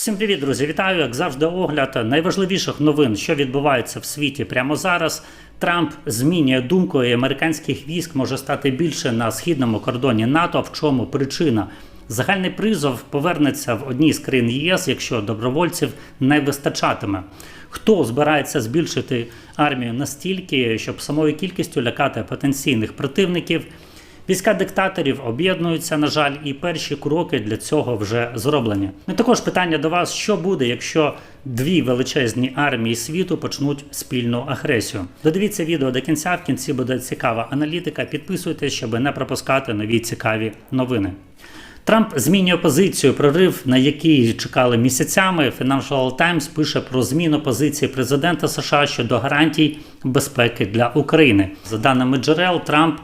Всім привіт, друзі! Вітаю, як завжди, огляд найважливіших новин, що відбувається в світі прямо зараз. Трамп змінює думку, і американських військ може стати більше на східному кордоні НАТО. В чому причина? Загальний призов повернеться в одній з країн ЄС, якщо добровольців не вистачатиме. Хто збирається збільшити армію настільки, щоб самою кількістю лякати потенційних противників? Війська диктаторів об'єднуються, на жаль, і перші кроки для цього вже зроблені. Ну також питання до вас: що буде, якщо дві величезні армії світу почнуть спільну агресію? Додивіться відео до кінця. В кінці буде цікава аналітика. Підписуйтесь, щоб не пропускати нові цікаві новини. Трамп змінює позицію, прорив, на який чекали місяцями. Financial Times пише про зміну позиції президента США щодо гарантій безпеки для України. За даними джерел, Трамп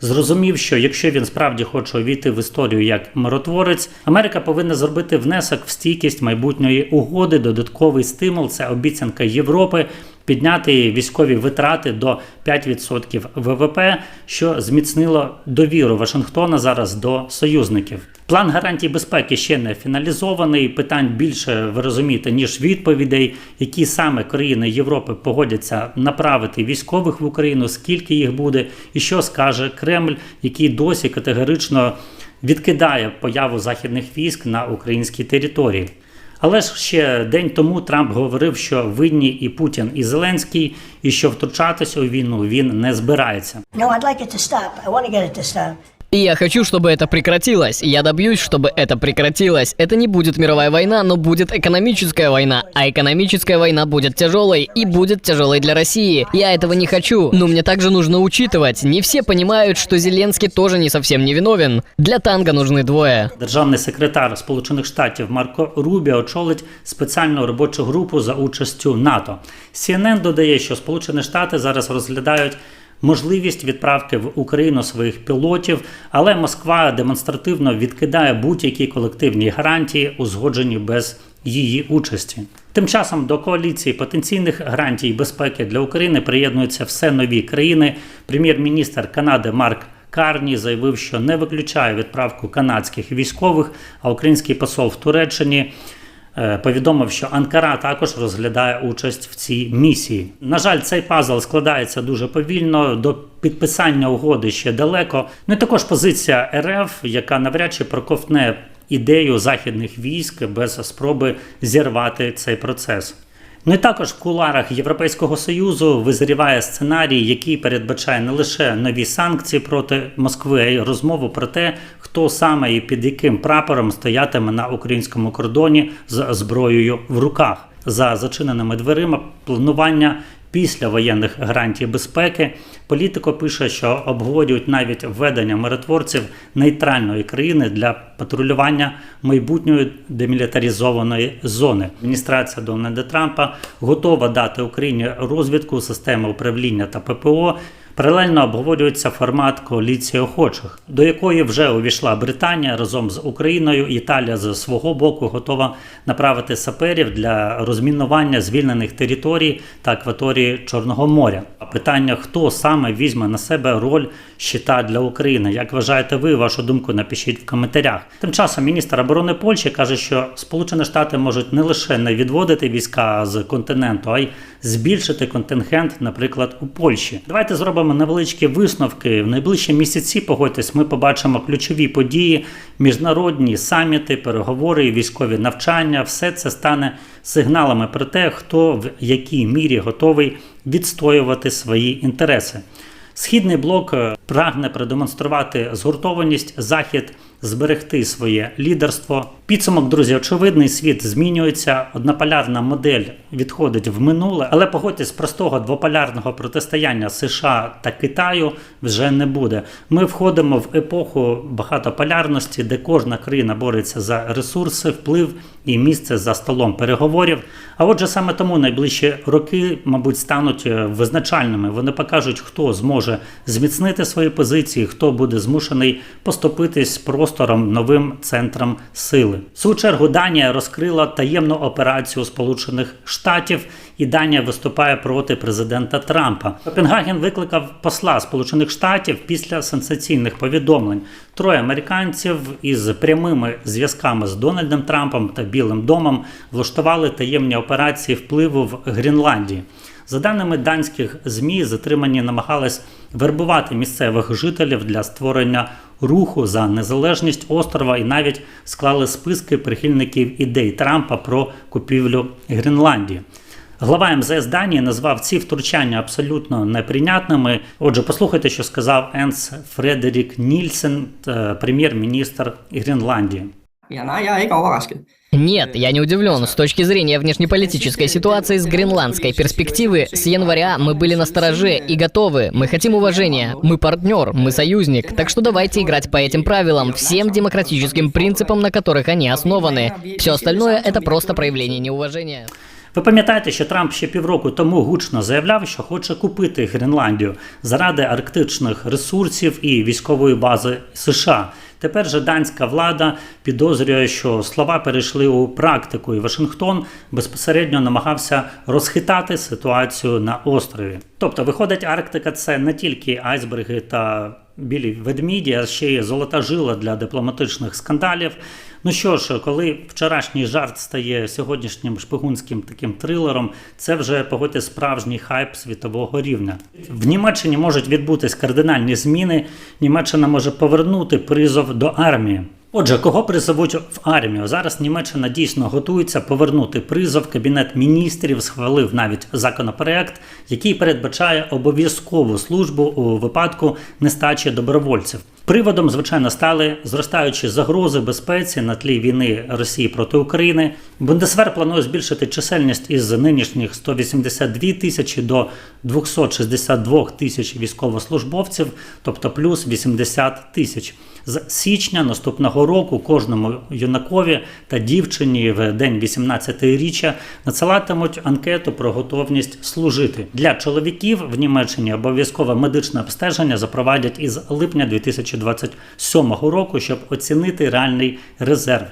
зрозумів, що якщо він справді хоче увійти в історію як миротворець, Америка повинна зробити внесок в стійкість майбутньої угоди. Додатковий стимул це обіцянка Європи. Підняти військові витрати до 5% ВВП, що зміцнило довіру Вашингтона зараз до союзників. План гарантій безпеки ще не фіналізований. Питань більше ви розумієте, ніж відповідей, які саме країни Європи погодяться направити військових в Україну, скільки їх буде, і що скаже Кремль, який досі категорично відкидає появу західних військ на українській території. Але ж ще день тому Трамп говорив, що винні і Путін, і Зеленський, і що втручатися у війну він не збирається. No, I'd like it to stop. I want to get it to stop. И я хочу, чтобы это прекратилось. Я добьюсь, чтобы это прекратилось. Это не будет мировая война, но будет экономическая война. А экономическая война будет тяжелой и будет тяжелой для России. Я этого не хочу. Но мне также нужно учитывать, не все понимают, что Зеленский тоже не совсем не виновен. Для танка нужны двое. Державний секретар Сполучених Штатів Марко Рубіо очолить спеціальну робочу групу за участю НАТО. CNN додає, що Сполучені Штати зараз розглядають. Можливість відправки в Україну своїх пілотів, але Москва демонстративно відкидає будь-які колективні гарантії, узгоджені без її участі. Тим часом до коаліції потенційних гарантій безпеки для України приєднуються все нові країни. Прем'єр-міністр Канади Марк Карні заявив, що не виключає відправку канадських військових, а український посол в Туреччині. Е, Повідомив, що Анкара також розглядає участь в цій місії. На жаль, цей пазл складається дуже повільно. До підписання угоди ще далеко. Ну і також позиція РФ, яка навряд чи проковтне ідею західних військ без спроби зірвати цей процес. Ну і також в куларах Європейського союзу визріває сценарій, який передбачає не лише нові санкції проти Москви, а й розмову про те, хто саме і під яким прапором стоятиме на українському кордоні з зброєю в руках. За зачиненими дверима планування після воєнних гарантій безпеки. Політико пише, що обговорюють навіть введення миротворців нейтральної країни для патрулювання майбутньої демілітаризованої зони. Адміністрація Дональда Трампа готова дати Україні розвідку системи управління та ППО. Паралельно обговорюється формат коаліції охочих, до якої вже увійшла Британія разом з Україною. Італія з свого боку готова направити саперів для розмінування звільнених територій та акваторії Чорного моря. А питання, хто саме візьме на себе роль щита для України? Як вважаєте ви? Вашу думку напишіть в коментарях. Тим часом міністр оборони Польщі каже, що Сполучені Штати можуть не лише не відводити війська з континенту, а й збільшити контингент, наприклад, у Польщі. Давайте зробимо невеличкі висновки. В найближчі місяці погодьтесь, ми побачимо ключові події, міжнародні саміти, переговори, військові навчання. Все це стане сигналами про те, хто в якій мірі готовий відстоювати свої інтереси. Східний блок е, прагне продемонструвати згуртованість, захід зберегти своє лідерство. Підсумок, друзі, очевидний світ змінюється. Однополярна модель відходить в минуле, але погодьтесь, простого двополярного протистояння США та Китаю вже не буде. Ми входимо в епоху багатополярності, де кожна країна бореться за ресурси, вплив і місце за столом переговорів. А отже, саме тому найближчі роки, мабуть, стануть е, визначальними. Вони покажуть, хто зможе зміцнити свої позиції, хто буде змушений поступитись просто простором, новим центром сили. В свою чергу Данія розкрила таємну операцію Сполучених Штатів, і Данія виступає проти президента Трампа. Копенгаген викликав посла Сполучених Штатів після сенсаційних повідомлень. Троє американців із прямими зв'язками з Дональдом Трампом та Білим домом влаштували таємні операції впливу в Гренландії. За даними данських ЗМІ, затримані намагались вербувати місцевих жителів для створення руху за незалежність острова і навіть склали списки прихильників ідей Трампа про купівлю Гренландії. Глава МЗС Данії назвав ці втручання абсолютно неприйнятними. Отже, послухайте, що сказав Енс Фредерік Нільсен, е, прем'єр-міністр Гренландії. Я на я. Нет, я не удивлен. С точки зрения внешнеполитической ситуации с гренландской перспективы, с января мы были на стороже и готовы. Мы хотим уважения. Мы партнер, мы союзник. Так что давайте играть по этим правилам, всем демократическим принципам, на которых они основаны. Все остальное это просто проявление неуважения. Ви пам'ятаєте, що Трамп ще півроку тому гучно заявляв, що хоче купити Гренландію заради арктичних ресурсів і військової бази США. Тепер же данська влада підозрює, що слова перейшли у практику, і Вашингтон безпосередньо намагався розхитати ситуацію на острові. Тобто, виходить, Арктика це не тільки айсберги та білі ведміді, а ще й золота жила для дипломатичних скандалів. Ну що ж, коли вчорашній жарт стає сьогоднішнім шпигунським таким трилером, це вже погодьте справжній хайп світового рівня. В Німеччині можуть відбутись кардинальні зміни. Німеччина може повернути призов до армії. Отже, кого призовуть в армію? Зараз Німеччина дійсно готується повернути призов. Кабінет міністрів схвалив навіть законопроект, який передбачає обов'язкову службу у випадку нестачі добровольців. Приводом, звичайно, стали зростаючі загрози безпеці на тлі війни Росії проти України. Бундесвер планує збільшити чисельність із нинішніх 182 тисячі до 262 тисяч військовослужбовців, тобто плюс 80 тисяч. З січня наступного року кожному юнакові та дівчині в день 18-річчя надсилатимуть анкету про готовність служити. Для чоловіків в Німеччині обов'язкове медичне обстеження запровадять із липня 2027 року, щоб оцінити реальний резерв.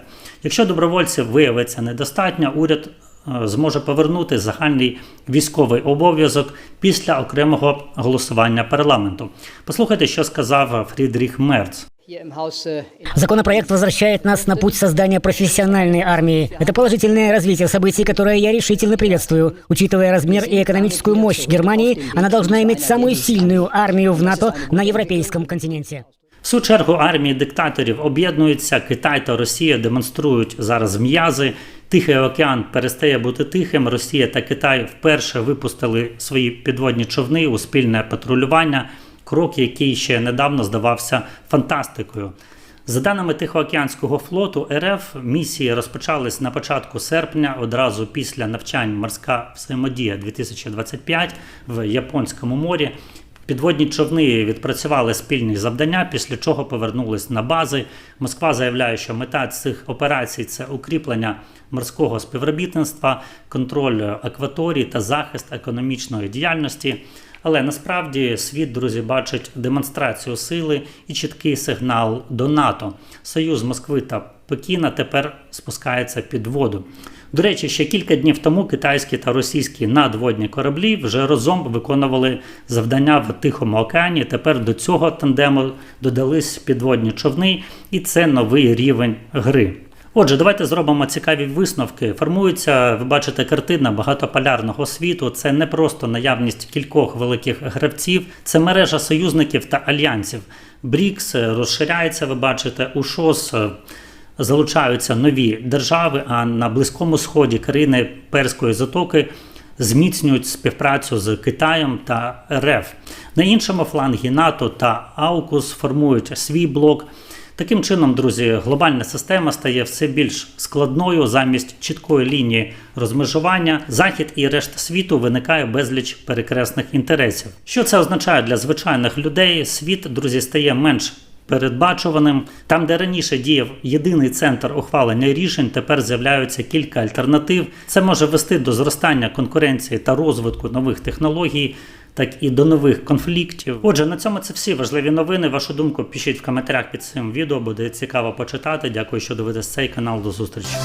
Якщо добровольців виявиться недостатньо, уряд е, зможе повернути загальний військовий обов'язок після окремого голосування парламенту. Послухайте, що сказав Фрідріх Мерц. Законопроект возвращает нас на путь создания профессиональной армии. Это положительное развитие событий, которое я решительно приветствую. Учитывая размер и экономическую мощь Германии, она должна иметь самую сильную армию в НАТО на европейском континенте. В чергу армії диктаторів об'єднуються. Китай та Росія демонструють зараз м'язи. Тихий океан перестає бути тихим. Росія та Китай вперше випустили свої підводні човни у спільне патрулювання. Крок, який ще недавно здавався фантастикою. За даними Тихоокеанського флоту, РФ місії розпочались на початку серпня, одразу після навчань морська взаємодія 2025 в Японському морі. Підводні човни відпрацювали спільні завдання, після чого повернулись на бази. Москва заявляє, що мета цих операцій це укріплення морського співробітництва, контроль акваторії та захист економічної діяльності. Але насправді світ, друзі, бачить демонстрацію сили і чіткий сигнал до НАТО. Союз Москви та Пекіна тепер спускається під воду. До речі, ще кілька днів тому китайські та російські надводні кораблі вже разом виконували завдання в Тихому океані. Тепер до цього тандему додались підводні човни, і це новий рівень гри. Отже, давайте зробимо цікаві висновки. Формується, ви бачите, картина багатополярного світу. Це не просто наявність кількох великих гравців, це мережа союзників та альянсів. БРІКС розширяється, ви бачите, у ШОС залучаються нові держави, а на Близькому Сході країни Перської затоки зміцнюють співпрацю з Китаєм та РФ. На іншому флангі НАТО та АУКУС формують свій блок. Таким чином, друзі, глобальна система стає все більш складною замість чіткої лінії розмежування. Захід і решта світу виникає безліч перекресних інтересів. Що це означає для звичайних людей? Світ, друзі, стає менш передбачуваним. Там, де раніше діяв єдиний центр ухвалення рішень, тепер з'являються кілька альтернатив. Це може вести до зростання конкуренції та розвитку нових технологій. так і до нових конфліктів. Отже, на цьому це всі важливі новини. Вашу думку пишіть в коментарях під цим відео, буде цікаво почитати. Дякую, що дивитесь цей канал. До зустрічі.